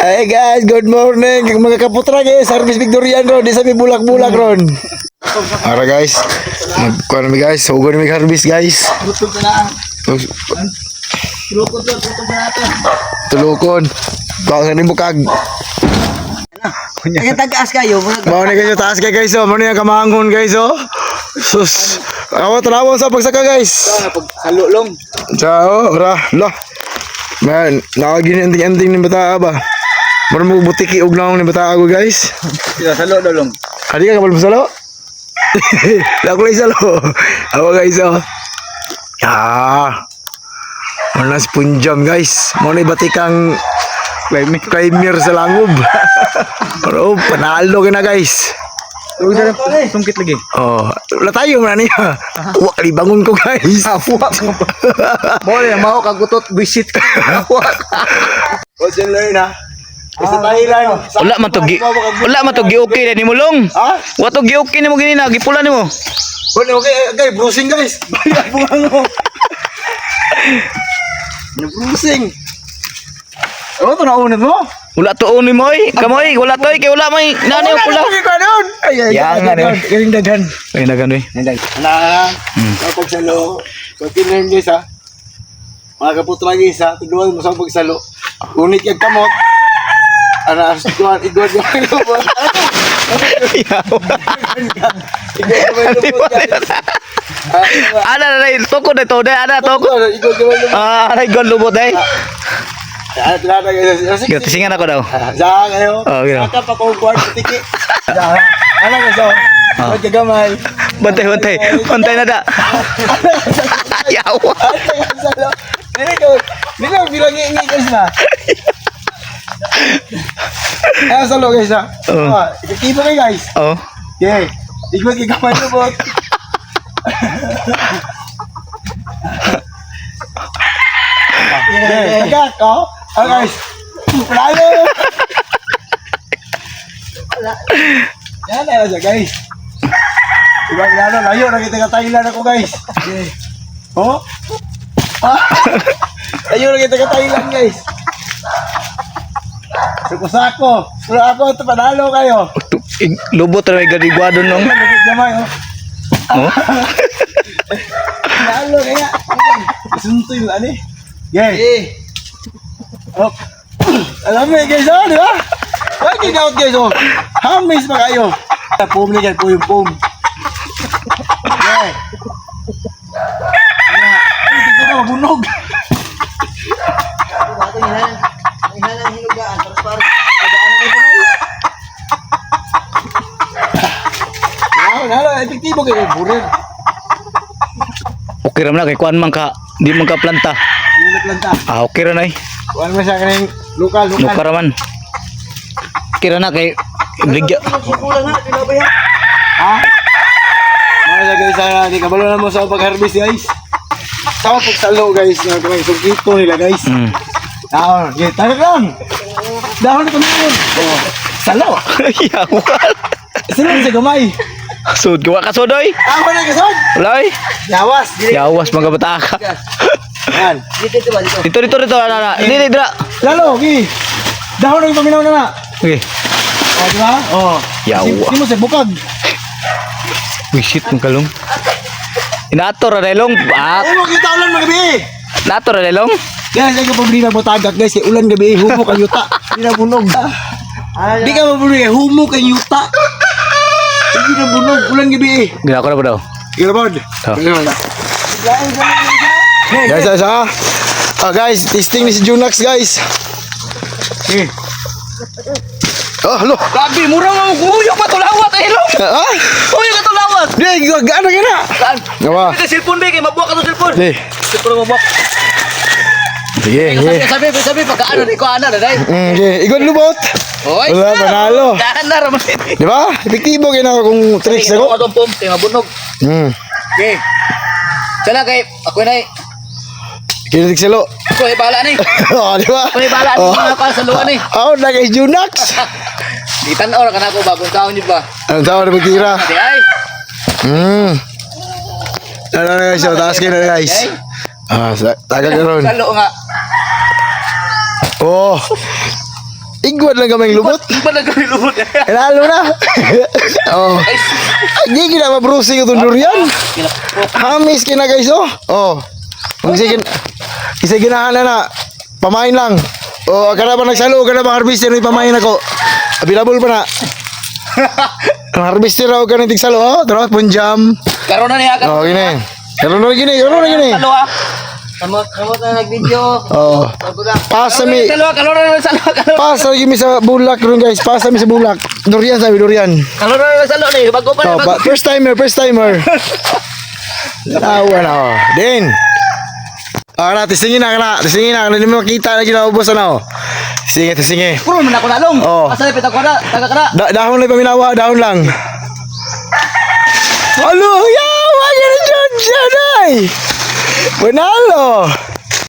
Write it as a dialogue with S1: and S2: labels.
S1: Hey guys, good morning. Mga kaputra guys, Service Victorian ron. Di sabi bulak-bulak ron. Ara guys, magkuha namin guys. Hugo namin harvest guys.
S2: Lutog na. Lukod to, lutog ka natin.
S1: Tulukon. Kuha ni bukag.
S2: Kaya tagas kayo.
S1: Mau ni kayo taas kay guys oh. Mau ni ang kamangon guys oh. Sus. Awa tanawa sa pagsaka guys.
S2: Pag sa lulong.
S1: Ciao, ora. Lo. Man, nakagini anting-anting ni bata ba. Mara mo butiki og naong ni bata ako guys.
S2: Sila sa lulong.
S1: Adi ka kapal masalo? Laku lang salo. Apa guys oh. Ya. Mana punjam guys. Mau ni batikang Claimer, claimer sa langob. Pero panalo ka na guys.
S2: Huwag na sungkit lagi.
S1: Oh, wala tayo man niya. Wa bangun ko guys.
S2: Awa mo ba? Mole, mau kagutot visit ka. Awa.
S1: What's in learn ha? Sa Thailand.
S3: Wala man to gi wala man to gi okay na ni mulong.
S1: Ha?
S3: Wa to gi okay nimo gini na gipula nimo.
S1: Wala okay, okay, bruising guys. Bayad mo ano. Yung bruising.
S2: Ano to naunod mo?
S3: Wala to unoy mo oy. Kamoy wala to oy kay wala may nani ang pula.
S1: Ay. Ay, ay,
S3: Yan nga,
S1: doon. Galing daghan.
S3: Ay nagan oy.
S1: Na, sa pagsalo. So, kinlearn guys ha. Mga kaputra guys ha. Tuduan mo sa pagsalo. Unit yung kamot. Ana, asutuan, igod yung may lubot. Igod yung may lubot. Ah,
S3: Ana na rin toko na to dai ana toko.
S1: Igod yung may lubot.
S3: Ah, ay gon lubot dai.
S1: Ah, tilata guys. Ah, sige,
S3: Yo tisingan ako daw.
S1: Diyan kayo.
S3: Oh, gino.
S1: Saka pa guard sa tiki. Ano ka so?
S3: Ah.
S1: Huwag kagamay.
S3: Bantay bantay. Bantay na da. Yawa.
S1: Dili ko bilang ngi guys na. Ano sa lo guys ha?
S3: Oh.
S1: Ah, Ikikipa kayo guys.
S3: Oh.
S1: Okay. Ikot kagamay mo bot. Okay, tagak oh. Oh guys. Pralo. Yan na siya guys. Diba lalo layo na kita ka Thailand ako guys. Okay. Oh. Ah. Layo na kita guys. Sako-sako. Pero ako ito panalo kayo.
S3: Lubot na may ganigwado nung.
S1: Lagit gamay oh.
S3: Oh.
S1: Panalo kaya. Sunto yung ano eh. Yeah. Oh. Alam mo eh, guys, oh, di ba? Working out guys, oh. Hamis pa kayo. Pum na yan, po yung pum. Yeah. Yeah. Ay, dito na, mabunog. Wow, epektibo kayo, burir.
S3: Okay ra man kay kuan man ka di man ka planta.
S1: Ano na planta?
S3: Ah, okay ra na eh.
S1: Kuhan mo siya kaning lokal, lokal.
S3: Luka ra man. Okay ra na kay bigya.
S1: Ha? Mga sa guys, ah, di kabalo na mo sa pag-harvest guys. Sa pagsalo guys, na kamay sugito nila guys.
S3: Mm.
S1: Dahon, yeah, tarik lang. Dahon na kamayon. Oh, salo.
S3: Yawa.
S1: Salo sa gamay.
S3: Sud ko ka sudoy.
S1: Dahon na.
S3: Wala eh.
S1: Yawas.
S3: Yawas mga bataka.
S1: Yan.
S3: Dito dito dito ana ana. Dili dira.
S1: Lalo, gi. Dahon na paminaw na na.
S3: Okay.
S1: Oh, di ba? Oh.
S3: Yawa.
S1: Di mo sa bukag.
S3: Wisit mo kalong. Inato ra delong. Ah,
S1: Ay, mo kita ulan magabi.
S3: nato ra delong.
S1: Yan, sa kapabili na mo tagak guys, kay ulan gabi, humo kang yuta. Di na bunog. Di ka mabuli, humo kang yuta. Di na bunog, ulan gabi.
S3: Gina ko na ba daw?
S1: Gilabod.
S3: Oh.
S1: Guys, guys, ah. Ah, guys, testing ni si Junax, guys. Oh, halo.
S3: Grabe, mura mo guyok pa tulawat eh long.
S1: Ah,
S3: Guyok ka tulawat.
S1: di, gaano ka na?
S3: Saan?
S1: Gawa.
S3: Ito cellphone ba kay mabuak ka to cellphone.
S1: Di.
S3: Cellphone mo mabuak.
S1: Sige, sige.
S3: Sabi sabi sabi pagka ano ni ko ana na dai.
S1: Mm, sige. Igon lubot.
S3: Oy.
S1: Wala, panalo.
S3: Daan na raman.
S1: Di ba? Epektibo kayo na kung tricks
S3: Ako
S1: ako.
S3: atong pump kay mabunog.
S1: Hmm.
S3: Okay. Sana kay ako na
S1: Kinitig silo.
S3: ako ay bahala ni.
S1: oh, di ba?
S3: Ako ay bahala ni
S1: Oh.
S3: mga pa sa luwan ni.
S1: Oh, na kay Junax.
S3: Di tan-aw ra kanako bagong kaon di ba.
S1: Ang tawag na pagtira.
S3: Di ay.
S1: Hmm. Ano na guys, so, taas kayo na guys. Ah, tagal ka ron.
S3: Kalo nga.
S1: Oh. Igwad lang kamay lubot.
S3: Ba na kami lumot?
S1: Lalo na. oh. Di kita mabrusi ko itong durian. Hamis kina guys oh. Oh. Kung sige isa ginahan na na. Pamain lang. Oh, kada ba nagsalo, kada ba harvester may pamain ako. Available pa na. Harvester ka ng tigsalo, oh. Tara, punjam.
S3: Karon na niya.
S1: Oh, gini. Karoon na gini, karoon na gini.
S3: Salo ah.
S2: Kamot, kamot na nag-video.
S1: Oh. Pasa mi.
S3: Salo, karon na salo, karon.
S1: Pasa lagi mi sa bulak ron guys. Pasa mi sa bulak. Durian sabi durian.
S3: Karon na salo ni bago pa
S1: Oh,
S3: bago.
S1: pa- first timer, first timer. Awa na oh. Din. Ah, na, tisingin na, na. Tisingin na. Hindi mo makita na ginaubos na oh. Sige, tisingin.
S3: Puro man ako nalong.
S1: Oh.
S3: Asa pita ko na, taga ka na.
S1: Da dahon lang paminawa, dahon lang. Alo, yawa, ganun dyan dyan ay. Panalo.